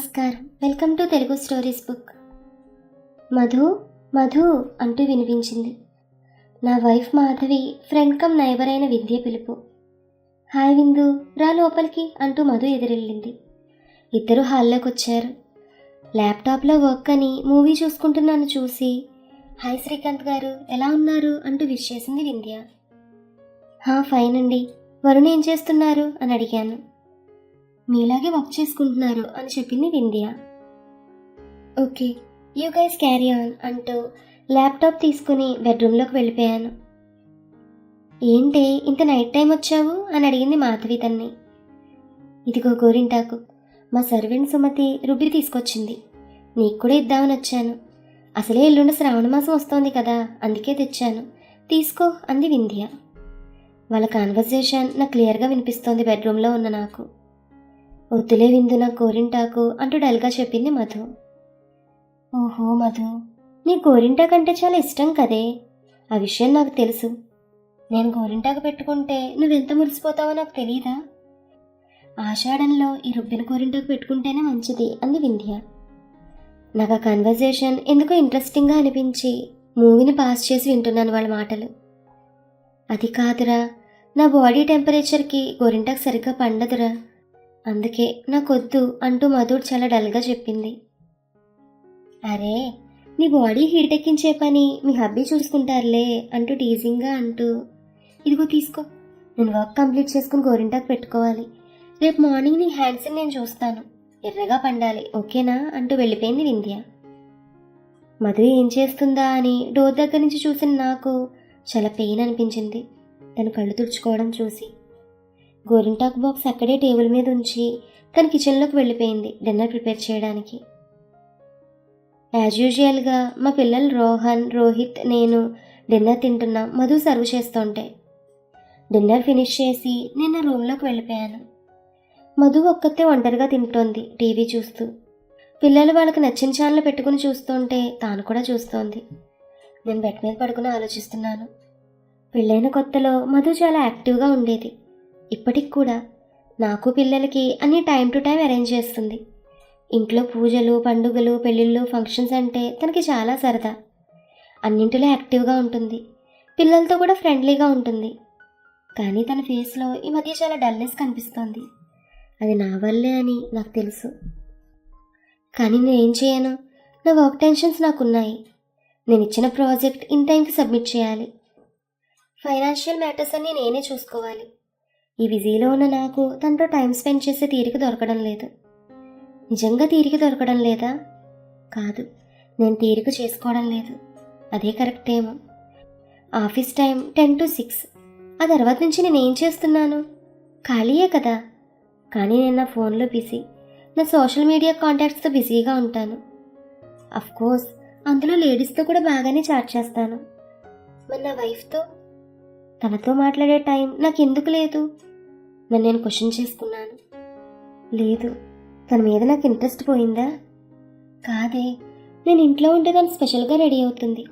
నమస్కారం. Welcome to Telugu stories book. Madhu Madhu అంటూ వినిపించింది. నా wife Madhavi friend cum neighbour అయిన విద్య పిలుపు. హాయ్ విందు రా లోపలికి అంటూ మధు ఎదురెళ్ళింది. ఇద్దరు హాల్లోకి వచ్చారు ల్యాప్టాప్లో వర్క్ అని మూవీ చూసుకుంటున్నాను చూసి హాయ్ శ్రీకాంత్ గారు ఎలా ఉన్నారు? అంటూ విష్ చేసింది వింధ్య. హా ఫైన్ అండి. వరుణ్ ఏం చేస్తున్నారు? అని అడిగాను. మీలాగే వర్క్ చేసుకుంటున్నారు అని చెప్పింది Vindhya. Okay you guys carry on అంటూ ల్యాప్టాప్ తీసుకుని బెడ్రూమ్లోకి వెళ్ళిపోయాను. ఏంటి ఇంత నైట్ టైం వచ్చావు? అని అడిగింది మాధవి తన్ని. ఇదిగో గోరింటాకు మా సర్వెంట్ సుమతి రుబ్బి తీసుకొచ్చింది. నీకు కూడా ఇద్దామని వచ్చాను. అసలే ఎల్లుండి శ్రావణ మాసం వస్తోంది కదా అందుకే తెచ్చాను. తీసుకో అంది వింధ్య. వాళ్ళ కాన్వర్జేషన్ నాకు క్లియర్గా వినిపిస్తోంది బెడ్రూమ్లో ఉన్న నాకు. వద్దులే విందు నాకు గోరింటాకు అంటూ డల్గా చెప్పింది మధు. ఓహో మధు నీ గోరింటాకు అంటే చాలా ఇష్టం కదే. ఆ విషయం నాకు తెలుసు. నేను గోరింటాకు పెట్టుకుంటే నువ్వెంత మురిసిపోతావో నాకు తెలియదా ఆషాఢంలో ఈ రుబ్బిన గోరింటాకు పెట్టుకుంటేనే మంచిది అంది వింధ్య. నాకు ఆ కన్వర్జేషన్ ఎందుకో ఇంట్రెస్టింగ్గా అనిపించి మూవీని పాస్ చేసి వింటున్నాను వాళ్ళ మాటలు. అది కాదురా నా బాడీ టెంపరేచర్కి గోరింటాకు సరిగ్గా పండదురా. అందుకే నాకొద్దు అంటూ మధుర్ చాలా డల్గా చెప్పింది. అరే నీ బాడీ హీట్ ఎక్కించే పని మీ హబ్బీ చూసుకుంటారులే అంటూ టీజింగ్గా అంటూ ఇదిగో తీసుకో నేను వర్క్ కంప్లీట్ చేసుకుని గోరింటాకు పెట్టుకోవాలి. రేపు మార్నింగ్ నీ హ్యాండ్స్ని నేను చూస్తాను. ఎర్రగా పండాలి ఓకేనా? అంటూ వెళ్ళిపోయింది వింధ్య. మధు ఏం చేస్తుందా అని డోర్ దగ్గర నుంచి చూసిన నాకు చాలా పెయిన్ అనిపించింది. తను కళ్ళు తుడుచుకోవడం చూసి గోరింటాకు బాక్స్ అక్కడే టేబుల్ మీద ఉంచి తన కిచెన్లోకి వెళ్ళిపోయింది డిన్నర్ ప్రిపేర్ చేయడానికి. యాజ్ యూజువల్గా మా పిల్లలు రోహన్ రోహిత్ నేను డిన్నర్ తింటున్నా మధు సర్వ్ చేస్తుంటే. డిన్నర్ ఫినిష్ చేసి నేను నా రూమ్లోకి వెళ్ళిపోయాను. మధు ఒక్కతే ఒంటరిగా తింటోంది టీవీ చూస్తూ. పిల్లలు వాళ్ళకి నచ్చిన ఛానల్ పెట్టుకుని చూస్తుంటే తాను కూడా చూస్తోంది. నేను బెడ్ మీద పడుకుని ఆలోచిస్తున్నాను. పెళ్ళైన కొత్తలో మధు చాలా యాక్టివ్గా ఉండేది. ఇప్పటికి కూడా నాకు పిల్లలకి అన్ని టైం టు టైం అరేంజ్ చేస్తుంది. ఇంట్లో పూజలు పండుగలు పెళ్ళిళ్ళు ఫంక్షన్స్ అంటే తనకి చాలా సరదా. అన్నింటిలో యాక్టివ్గా ఉంటుంది. పిల్లలతో కూడా ఫ్రెండ్లీగా ఉంటుంది. కానీ తన ఫేస్లో ఈ మధ్య చాలా డల్నెస్ కనిపిస్తోంది. అది నా వల్లే అని నాకు తెలుసు. కానీ నేనేం చేయను? నా వర్క్ టెన్షన్స్ నాకున్నాయి. నేను ఇచ్చిన ప్రాజెక్ట్ ఇన్ టైంకి సబ్మిట్ చేయాలి. ఫైనాన్షియల్ మ్యాటర్స్ అన్నీ నేనే చూసుకోవాలి. ఈ బిజీలో ఉన్న నాకు తనతో టైం స్పెండ్ చేసే తీరిక దొరకడం లేదు. నిజంగా తీరిక దొరకడం లేదా? కాదు నేను తీరిక చేసుకోవడం లేదు. అదే కరెక్ట్ ఏమో. Office time ten to six. ఆ తర్వాత నుంచి నేను ఏం చేస్తున్నాను? ఖాళీయే కదా. కానీ నేను నా ఫోన్లో బిజీ. నా సోషల్ మీడియా కాంటాక్ట్స్తో బిజీగా ఉంటాను. కోర్స్ అందులో లేడీస్తో కూడా బాగానే చాట్ చేస్తాను. మరి నా వైఫ్తో? తనతో మాట్లాడే టైం నాకు ఎందుకు లేదు? నన్ను నేను క్వశ్చన్ చేసుకున్నాను. లేదు తన మీద నాకు ఇంట్రెస్ట్ పోయిందా? కాదే నేను ఇంట్లో ఉంటే తను స్పెషల్గా రెడీ అవుతుంది.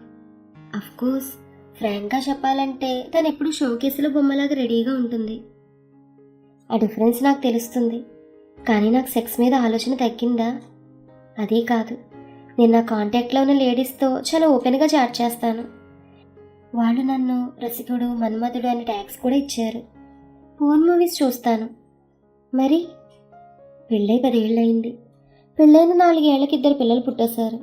అఫ్ కోర్స్ ఫ్రాంక్గా చెప్పాలంటే తను ఎప్పుడు షోకేసులో బొమ్మలాగా రెడీగా ఉంటుంది. ఆ డిఫరెన్స్ నాకు తెలుస్తుంది. కానీ నాకు సెక్స్ మీద ఆలోచన తగ్గిందా? అదే కాదు నేను నా కాంటాక్ట్లో ఉన్న లేడీస్తో చాలా ఓపెన్గా చాట్ చేస్తాను. వాళ్ళు నన్ను రసికుడు మన్మధుడు అనే ట్యాగ్స్ కూడా ఇచ్చారు. పోర్న్ మూవీస్ చూస్తాను. మరి? పెళ్ళై పదేళ్ళయింది. పెళ్ళైన నాలుగేళ్ళకి ఇద్దరు పిల్లలు పుట్టేశారు.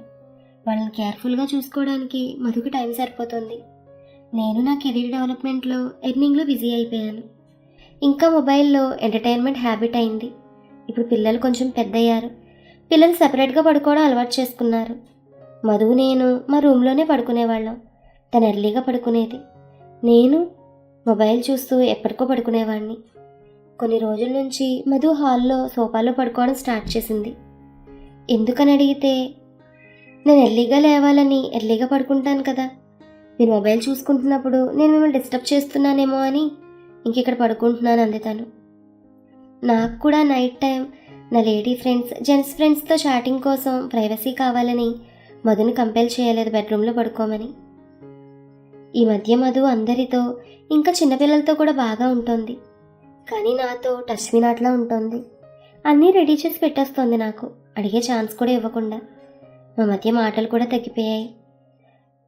వాళ్ళని కేర్ఫుల్గా చూసుకోవడానికి మధుకు టైం సరిపోతుంది. నేను నా కెరీర్ డెవలప్మెంట్లో ఎర్నింగ్లో బిజీ అయిపోయాను. ఇంకా మొబైల్లో ఎంటర్టైన్మెంట్ హ్యాబిట్ అయింది. ఇప్పుడు పిల్లలు కొంచెం పెద్దయ్యారు. పిల్లలు సపరేట్గా పడుకోవడం అలవాటు చేసుకున్నారు. మధువు నేను మా రూమ్లోనే పడుకునేవాళ్ళం. తను ఎర్లీగా పడుకునేది. నేను మొబైల్ చూస్తూ ఎప్పటికో పడుకునేవాడిని కొన్ని రోజుల నుంచి మధు హాల్లో సోఫాలో పడుకోవడం స్టార్ట్ చేసింది. ఎందుకని అడిగితే నేను ఎర్లీగా లేవాలని ఎర్లీగా పడుకుంటాను కదా. మీరు మొబైల్ చూసుకుంటున్నప్పుడు నేను మిమ్మల్ని డిస్టర్బ్ చేస్తున్నానేమో అని ఇంక ఇక్కడ పడుకుంటున్నాను అంది తను. నాకు కూడా నైట్ టైం నా లేడీ ఫ్రెండ్స్ జెంట్స్ ఫ్రెండ్స్తో చాటింగ్ కోసం ప్రైవసీ కావాలని మధుని కంపేల్ చేయలేదు బెడ్రూమ్లో పడుకోమని. ఈ మధ్య మధు అందరితో ఇంకా చిన్నపిల్లలతో కూడా బాగా ఉంటుంది. కానీ నాతో టచ్ మీ నాట్లా ఉంటుంది. అన్నీ రెడీ చేసి పెట్టేస్తోంది నాకు. అడిగే ఛాన్స్ కూడా ఇవ్వకుండా. మా మధ్య మాటలు కూడా తగ్గిపోయాయి.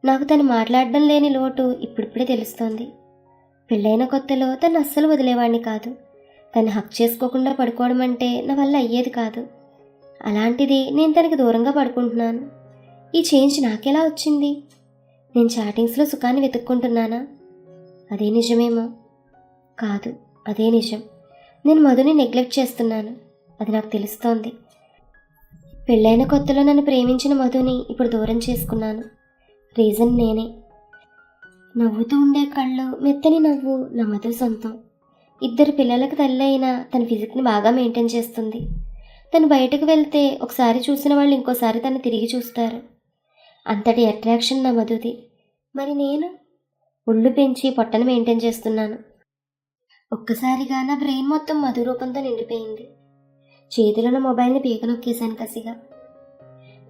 నాకు తను మాట్లాడడం లేని లోటు ఇప్పుడిప్పుడే తెలుస్తోంది. పెళ్ళైన కొత్తలో తను అస్సలు వదిలేవాడిని కాదు. తను హక్ చేసుకోకుండా పడుకోవడం అంటే నా వల్ల అయ్యేది కాదు. అలాంటిది నేను తనకి దూరంగా పడుకుంటున్నాను. ఈ చేంజ్ నాకెలా వచ్చింది? నేను చాటింగ్స్లో సుఖాన్ని వెతుక్కుంటున్నానా? అదే నిజమేమో. కాదు అదే నిజం. నేను మధుని నెగ్లెక్ట్ చేస్తున్నాను. అది నాకు తెలుస్తోంది. పెళ్ళైన కొత్తలో నన్ను ప్రేమించిన మధుని ఇప్పుడు దూరం చేసుకున్నాను. రీజన్ నేనే. నవ్వుతూ ఉండే కళ్ళు మెత్తని నవ్వు నా మధు సొంతం. ఇద్దరు పిల్లలకు తల్లి అయినా తన ఫిజిక్ని బాగా మెయింటైన్ చేస్తుంది. తను బయటకు వెళ్తే ఒకసారి చూసిన వాళ్ళు ఇంకోసారి తను తిరిగి చూస్తారు. అంతటి అట్రాక్షన్ నా మధుది. మరి నేను? ఒళ్ళు పెంచి పొట్టను మెయింటైన్ చేస్తున్నాను. ఒక్కసారిగా నా బ్రెయిన్ మొత్తం మధు రూపంతో నిండిపోయింది. చేతిలో నా మొబైల్ని పీక నొక్కేశాను కసిగా.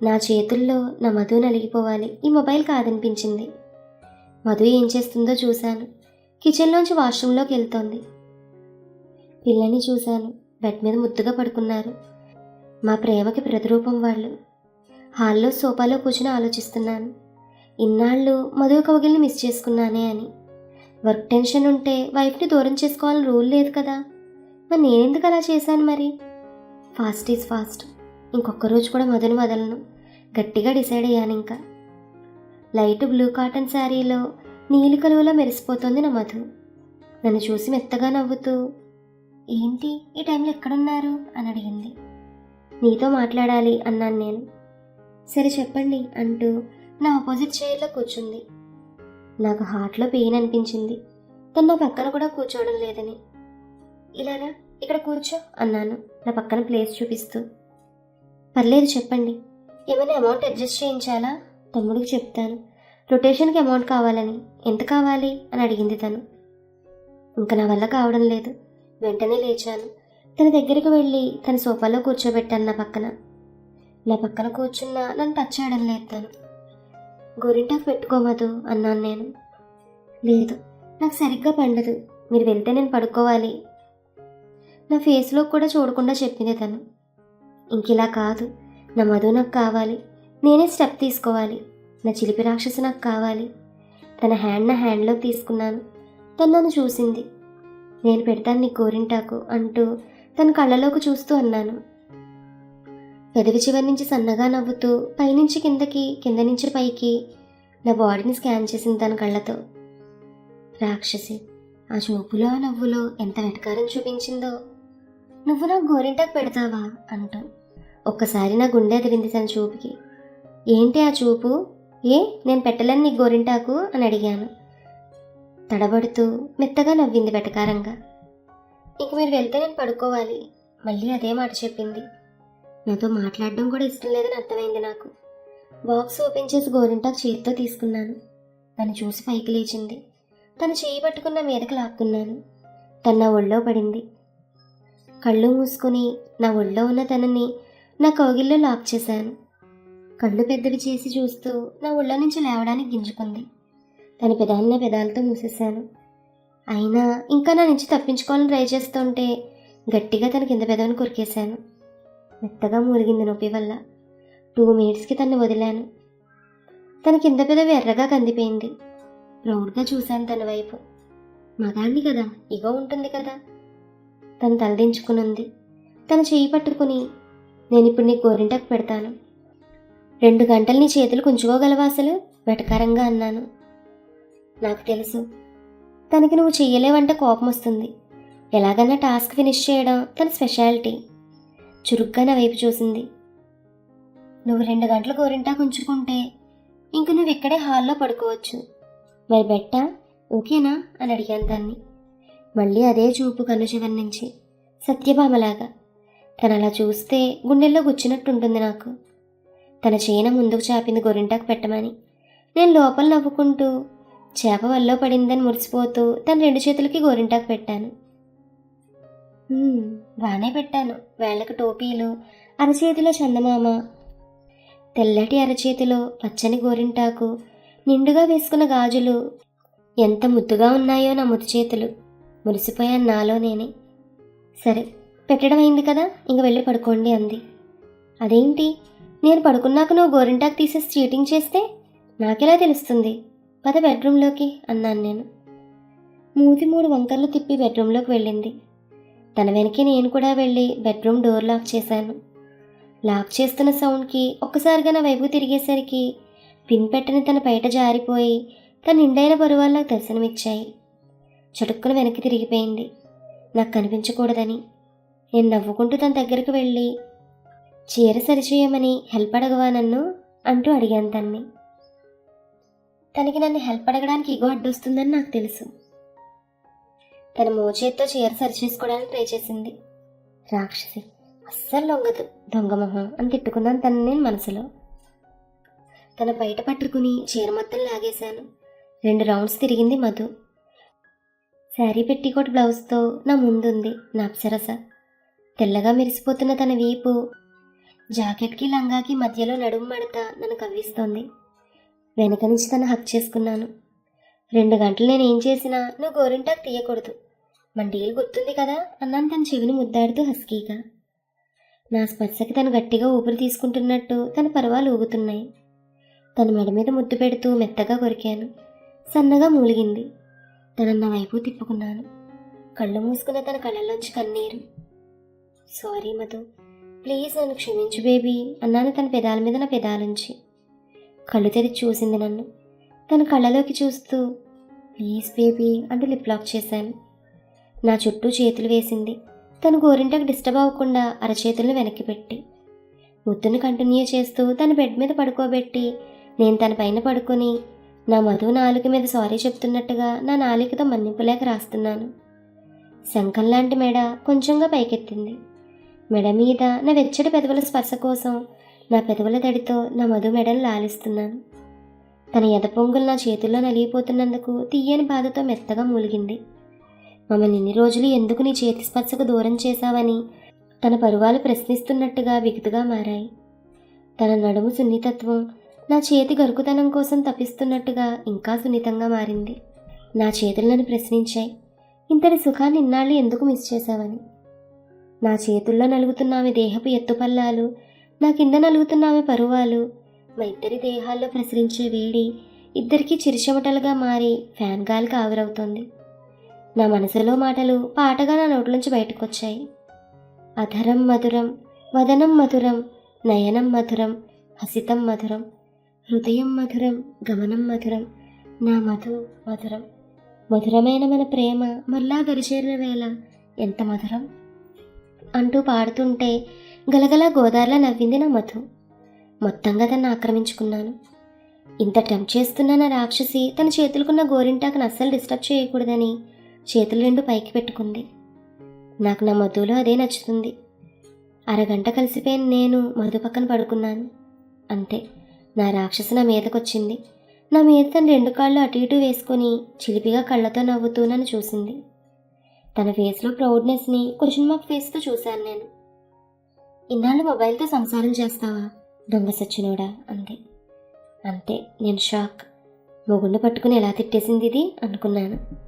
నా చేతుల్లో నా మధు నలిగిపోవాలి. ఈ మొబైల్ కాదనిపించింది. మధు ఏం చేస్తుందో చూశాను. కిచెన్లోంచి వాష్రూమ్లోకి వెళ్తోంది. పిల్లని చూశాను. బెడ్ మీద ముద్దుగా పడుకున్నారు. మా ప్రేమకి ప్రతిరూపం వాళ్ళు. హాల్లో సోఫాలో కూర్చుని ఆలోచిస్తున్నాను. ఇన్నాళ్ళు మధు కౌగిల్ని మిస్ చేసుకున్నానే అని. వర్క్ టెన్షన్ ఉంటే వైఫ్ని దూరం చేసుకోవాలని రూల్ లేదు కదా. మరి నేనెందుకు అలా చేశాను మరి? ఫాస్ట్ ఈజ్ ఫాస్ట్ ఇంకొక రోజు కూడా మధుని వదలను. గట్టిగా డిసైడ్ అయ్యాను ఇంకా. లైట్ బ్లూ కాటన్ శారీలో నీలి కలువలో మెరిసిపోతుంది నా మధు. నన్ను చూసి మెత్తగా నవ్వుతూ ఏంటి ఈ టైంలో ఎక్కడున్నారు? అని అడిగింది. నీతో మాట్లాడాలి అన్నాను నేను. సరే చెప్పండి అంటూ నా ఆపోజిట్ చైర్లో కూర్చుంది. నాకు హార్ట్లో పెయిన్ అనిపించింది. తను నా పక్కన కూడా కూర్చోవడం లేదని. ఇలానా ఇక్కడ కూర్చో అన్నాను నా పక్కన ప్లేస్ చూపిస్తూ. పర్లేదు చెప్పండి. ఏమైనా అమౌంట్ అడ్జస్ట్ చేయించాలా? తమ్ముడికి చెప్తాను. రొటేషన్కి అమౌంట్ కావాలని. ఎంత కావాలి? అని అడిగింది తను. ఇంకా నా వల్ల కావడం లేదు. వెంటనే లేచాను. తన దగ్గరికి వెళ్ళి తన సోఫాలో కూర్చోబెట్టాను నా పక్కన. నా పక్కన కూర్చున్న నన్ను టచ్ చేయడం లేదు తను. గోరింటాకు పెట్టుకోమదు అన్నాను నేను. లేదు నాకు సరిగ్గా పండదు. మీరు వెళ్తే నేను పడుకోవాలి. నా ఫేస్లో కూడా చూడకుండా చెప్పింది తను. ఇంకిలా కాదు నా మధు నాకు కావాలి. నేనే స్టెప్ తీసుకోవాలి. నా చిలిపి రాక్షసు నాకు కావాలి. తన హ్యాండ్ నా హ్యాండ్లోకి తీసుకున్నాను. తను నన్ను చూసింది. నేను పెడతాను నీ గోరింటాకు అంటూ తన కళ్ళలోకి చూస్తూ అన్నాను. పెదవి చివరి నుంచి సన్నగా నవ్వుతూ పైనుంచి కిందకి కింద నుంచి పైకి నా బాడీని స్కాన్ చేసింది తన కళ్ళతో. రాక్షసి ఆ చూపులో ఆ నవ్వులో ఎంత వెటకారం చూపించిందో. నువ్వు నాకు గోరింటాకు పెడతావా? అంటూ ఒక్కసారి నా గుండె ఎదిరింది తన చూపుకి. ఏంటి ఆ చూపు? ఏ నేను పెట్టలేను నీ గోరింటాకు? అని అడిగాను. తడబడుతూ మెత్తగా నవ్వింది వెటకారంగా. ఇంక మీరు వెళ్తే నేను పడుకోవాలి. మళ్ళీ అదే మాట చెప్పింది. నాతో మాట్లాడడం కూడా ఇష్టం లేదని అర్థమైంది నాకు. బాక్స్ ఓపెన్ చేసి గోరింటాకు చేతితో తీసుకున్నాను. తను చూసి పైకి లేచింది. తను చేయి పట్టుకున్న మీదకి లాక్కున్నాను. తను నా ఒళ్ళో పడింది. కళ్ళు మూసుకొని నా ఒళ్ళో ఉన్న తనని నా కౌగిల్లో లాక్ చేశాను. కళ్ళు పెద్దవి చేసి చూస్తూ నా ఒళ్ళో నుంచి లేవడానికి గింజుకుంది. తన పెదాన్న పెదాలతో మూసేశాను. అయినా ఇంకా నా నుంచి తప్పించుకోవాలని ట్రై చేస్తుంటే గట్టిగా తన కింద పెదవిని కొరికేశాను. మెత్తగా మూలిగింది నొప్పి వల్ల. టూ మినిట్స్కి తన్ని వదిలాను. తన కింద పెదవి ఎర్రగా కందిపోయింది. ప్రౌడ్గా చూశాను తన వైపు. మగాన్ని కదా ఇగో ఉంటుంది కదా. తను తలదించుకునుంది. తన చేయి పట్టుకుని నేను ఇప్పుడు నీకు గోరింటకు పెడతాను. రెండు గంటలు నీ చేతులు కుంచుకోగలవా అసలు? వెటకారంగా అన్నాను. నాకు తెలుసు. తనకి నువ్వు చెయ్యలేవంటే కోపం వస్తుంది ఎలాగన్నా టాస్క్ ఫినిష్ చేయడం తన స్పెషాలిటీ. చురుగ్గా నా వైపు చూసింది. నువ్వు రెండు గంటలు గోరింటాకు ఉంచుకుంటే ఇంక నువ్వు ఇక్కడే హాల్లో పడుకోవచ్చు. మరి బెట్టా ఓకేనా అని అడిగాను దాన్ని. మళ్ళీ అదే చూపు కన్ను చివరి నుంచి. సత్యభామలాగా. తను అలా చూస్తే గుండెల్లో గుచ్చినట్టుంటుంది నాకు. తన చీన ముందుకు చాపింది గోరింటాకు పెట్టమని. నేను లోపల నవ్వుకుంటూ చేప వల్ల పడిందని మురిసిపోతూ తన రెండు చేతులకి గోరింటాకు పెట్టాను. బాగానే పెట్టాను. వేళ్ళకు టోపీలు అరచేతిలో చందమామ. తెల్లటి అరచేతిలో పచ్చని గోరింటాకు నిండుగా వేసుకున్న గాజులు. ఎంత ముద్దుగా ఉన్నాయో నా ముద్దు చేతులు. మురిసిపోయాను నాలో నేనే. సరే పెట్టడం అయింది కదా ఇంక వెళ్ళి పడుకోండి అంది. అదేంటి? నేను పడుకున్నాక నువ్వు గోరింటాకు తీసేసి చీటింగ్ చేస్తే నాకెలా తెలుస్తుంది? పద బెడ్రూమ్లోకి అన్నాను నేను. మూతి మూడు వంకర్లు తిప్పి బెడ్రూమ్లోకి వెళ్ళింది. తన వెనకే నేను కూడా వెళ్ళి బెడ్రూమ్ డోర్ లాక్ చేశాను. లాక్ చేస్తున్న సౌండ్కి ఒక్కసారిగా నా వైపు తిరిగేసరికి పిన్ పెట్టని తన బయట జారిపోయి తన నిండైన బరువాల్లోకి దర్శనమిచ్చాయి. చటుక్కున వెనక్కి తిరిగిపోయింది. నాకు కనిపించకూడదని నేను నవ్వుకుంటూ తన దగ్గరికి వెళ్ళి చీర సరిచేయమని హెల్ప్ అడగవా నన్ను? అంటూ అడిగాను తన్ని. తనకి నన్ను హెల్ప్ అడగడానికి ఇగో అడ్డొస్తుందని నాకు తెలుసు. తన మోచేత్తో చీర సరిచేసుకోవడానికి ట్రై చేసింది. రాక్షసి అస్సలు లొంగదు దొంగ మొహం అని తిట్టుకున్నాను తను నేను మనసులో. తన బయట పట్టుకుని చీర మొత్తం లాగేశాను. రెండు రౌండ్స్ తిరిగింది మధు. శారీ పెట్టికోట్ బ్లౌజ్తో నా ముందుంది నా అప్సరస. తెల్లగా మెరిసిపోతున్న తన వీపు. జాకెట్కి లంగాకి మధ్యలో నడుము మడత నన్ను కవ్విస్తోంది. వెనక నుంచి తను హక్ చేసుకున్నాను. రెండు గంటలు నేను ఏం చేసినా నువ్వు గోరింటాకు తీయకూడదు. మన డీల్ గుర్తుంది కదా? అన్నాను తన చెవిని ముద్దాడుతూ హస్కీగా. నా స్పర్శకి తను గట్టిగా ఊపిరి తీసుకుంటున్నట్టు తన పర్వాలు ఊగుతున్నాయి. తన మెడ మీద ముద్దు పెడుతూ మెత్తగా కొరికాను. సన్నగా మూలిగింది. తన నా వైపు తిప్పుకున్నాను. కళ్ళు మూసుకున్న తన కళ్ళల్లోంచి కన్నీరు. సారీ మధు. ప్లీజ్ నన్ను క్షమించు బేబీ అన్నాను తన పెదాల మీద నా పెదాలుంచి. కళ్ళు తెరిచి చూసింది నన్ను. తన కళ్ళలోకి చూస్తూ ప్లీజ్ బేబీ అంటూ లిప్ లాక్ చేశాను. నా చుట్టూ చేతులు వేసింది. తను గోరింటకు డిస్టర్బ్ అవ్వకుండా అరచేతులను వెనక్కి పెట్టి. ముద్దును కంటిన్యూ చేస్తూ తన బెడ్ మీద పడుకోబెట్టి నేను తన పైన పడుకొని నా మధు నాలుక మీద సారీ చెప్తున్నట్టుగా నా నాలికతో మన్నింపులేక రాస్తున్నాను. శంఖం లాంటి మెడ కొంచెంగా పైకెత్తింది. మెడ మీద నా వెచ్చడి పెదవుల స్పర్శ కోసం నా పెదవుల తడితో నా మధు మెడను లాలిస్తున్నాను. తన ఎద పొంగులు నా చేతుల్లో నలిగిపోతున్నందుకు తీయని బాధతో మెత్తగా మూలిగింది. మమ్మల్ని ఇన్ని రోజులు ఎందుకు నీ చేతి స్పర్శకు దూరం చేశావని? తన పరువాలు ప్రశ్నిస్తున్నట్టుగా విగుతుగా మారాయి. తన నడుము సున్నితత్వం నా చేతి గరుకుతనం కోసం తప్పిస్తున్నట్టుగా ఇంకా సున్నితంగా మారింది. నా చేతులను ప్రశ్నించాయి. ఇంతటి సుఖాన్ని ఇన్నాళ్ళు ఎందుకు మిస్ చేశావని? నా చేతుల్లో నలుగుతున్న ఆమె దేహపు ఎత్తుపల్లాలు నా కింద నలుగుతున్న ఆమె పరువాలు. మా ఇద్దరి దేహాల్లో ప్రసరించే వేడి ఇద్దరికి చిరుచెమటలుగా మారి ఫ్యాన్ గాలికి ఆవిరవుతోంది. నా మనసులో మాటలు పాటగా నా నోట్లోంచి బయటకు వచ్చాయి అధరం మధురం వదనం మధురం నయనం మధురం హసితం మధురం హృదయం మధురం గమనం మధురం నా మధు మధురం. మధురమైన మన ప్రేమ మళ్ళా దరిచేరిన వేళ ఎంత మధురం? అంటూ పాడుతుంటే గలగల గోదారిలా నవ్వింది నా మధు. మొత్తంగా తను ఆక్రమించుకున్నాను. ఇంత టెంప్ చేస్తున్న నా రాక్షసి తన చేతులకున్న గోరింటాకను అస్సలు డిస్టర్బ్ చేయకూడదని చేతులు రెండు పైకి పెట్టుకుంది. నాకు నా మధులో అదే నచ్చుతుంది. అరగంట కలిసిపోయిన నేను మధు పక్కన పడుకున్నాను. అంతే నా రాక్షసు నా మీదకొచ్చింది. నా మీద తన రెండు కాళ్ళు అటు ఇటు వేసుకొని చిలిపిగా కళ్ళతో నవ్వుతూ నన్ను చూసింది. తన ఫేస్లో ప్రౌడ్నెస్ని క్వశ్చన్ మార్క్ ఫేస్తో చూశాను నేను. ఇన్నాళ్ళు మొబైల్తో సంసారం చేస్తావా? దొంగ సచ్చినోడా? అంతే అంతే నేను షాక్ మొగుండు పట్టుకుని ఎలా తిట్టేసింది ఇది? అనుకున్నాను.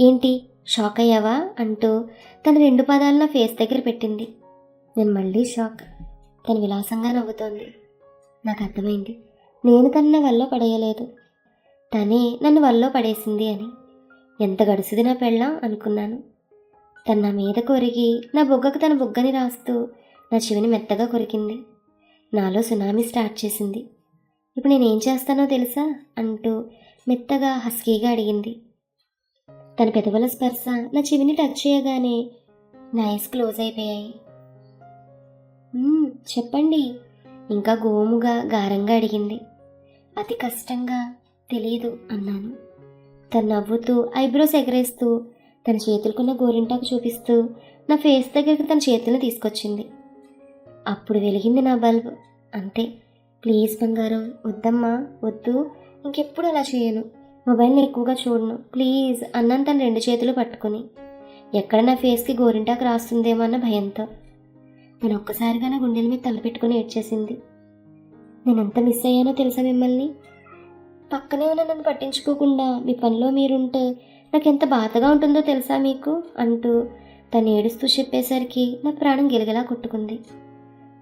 ఏంటి షాక్ అయ్యావా? అంటూ తన రెండు పదాలను ఫేస్ దగ్గర పెట్టింది. నేను మళ్ళీ షాక్. తను విలాసంగా నవ్వుతోంది. నాకు అర్థమైంది. నేను తన వల్ల పడేయలేదు. తనే నన్ను వల్ల పడేసింది అని. ఎంత గడుసుది నా పెళ్ళం అనుకున్నాను. తన నా మీద కొరిగి నా బొగ్గకు తన బొగ్గని రాస్తూ నా చెవిని మెత్తగా కొరికింది. నాలో సునామీ స్టార్ట్ చేసింది. ఇప్పుడు నేనేం చేస్తానో తెలుసా? అంటూ మెత్తగా హస్కీగా అడిగింది. తన పెదవుల స్పర్శ నా చెవిని టచ్ చేయగానే నా ఐస్ క్లోజ్ అయిపోయాయి చెప్పండి ఇంకా గోముగా గారంగా అడిగింది. అతి కష్టంగా తెలియదు అన్నాను. తను నవ్వుతూ ఐబ్రోస్ ఎగరేస్తూ తన చేతులకున్న గోరింటాకు చూపిస్తూ నా ఫేస్ దగ్గరికి తన చేతులను తీసుకొచ్చింది. అప్పుడు వెలిగింది నా బల్బ్ అంతే. ప్లీజ్ బంగారం వద్దమ్మా వద్దు ఇంకెప్పుడు అలా చేయను. మొబైల్ని ఎక్కువగా చూడను. ప్లీజ్ అన్నాను తను రెండు చేతులు పట్టుకుని. ఎక్కడ నా ఫేస్కి గోరింటాకు రాస్తుందేమో అన్న భయంతో. నేను ఒక్కసారిగా నా గుండెల మీద తలపెట్టుకుని ఏడ్చేసింది. నేను ఎంత మిస్ అయ్యానో తెలుసా మిమ్మల్ని? పక్కనే ఉన్న నన్ను పట్టించుకోకుండా మీ పనిలో మీరుంటే నాకు ఎంత బాధగా ఉంటుందో తెలుసా మీకు? అంటూ తను ఏడుస్తూ చెప్పేసరికి నా ప్రాణం గిలగలా కొట్టుకుంది.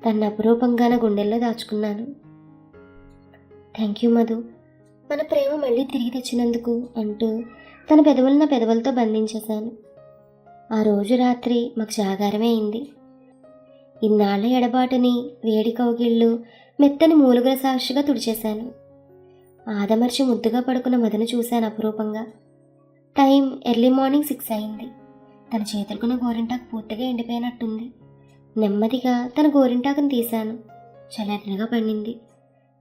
తన అపురూపంగా నా గుండెల్లో దాచుకున్నాను. Thank you Madhu. మన ప్రేమ మళ్ళీ తిరిగి తెచ్చినందుకు అంటూ తన పెదవులు నా పెదవులతో బంధించేశాను. ఆ రోజు రాత్రి మాకు జాగారమే అయింది. ఇన్నాళ్ళ ఎడబాటుని వేడి కౌగిళ్ళు మెత్తని మూలుగుల సాక్షిగా తుడిచేశాను. ఆదమర్చి ముద్దుగా పడుకున్న మదను చూశాను అపురూపంగా. టైం ఎర్లీ మార్నింగ్ సిక్స్ అయింది. తన చేతులకున్న గోరింటాకు పూర్తిగా ఎండిపోయినట్టుంది. నెమ్మదిగా తన గోరింటాకును తీశాను. చల్లగా పండింది.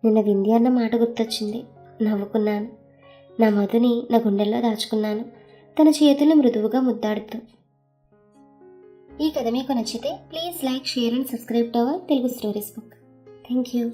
నిన్న వింది అన్న మాట గుర్తొచ్చింది. నవ్వుకున్నాను. నా మధుని నా గుండెల్లో దాచుకున్నాను. తన చేతులు మృదువుగా ముద్దాడుతూ. ఈ కథ మీకు నచ్చితే please like share and subscribe to our Telugu stories book. Thank you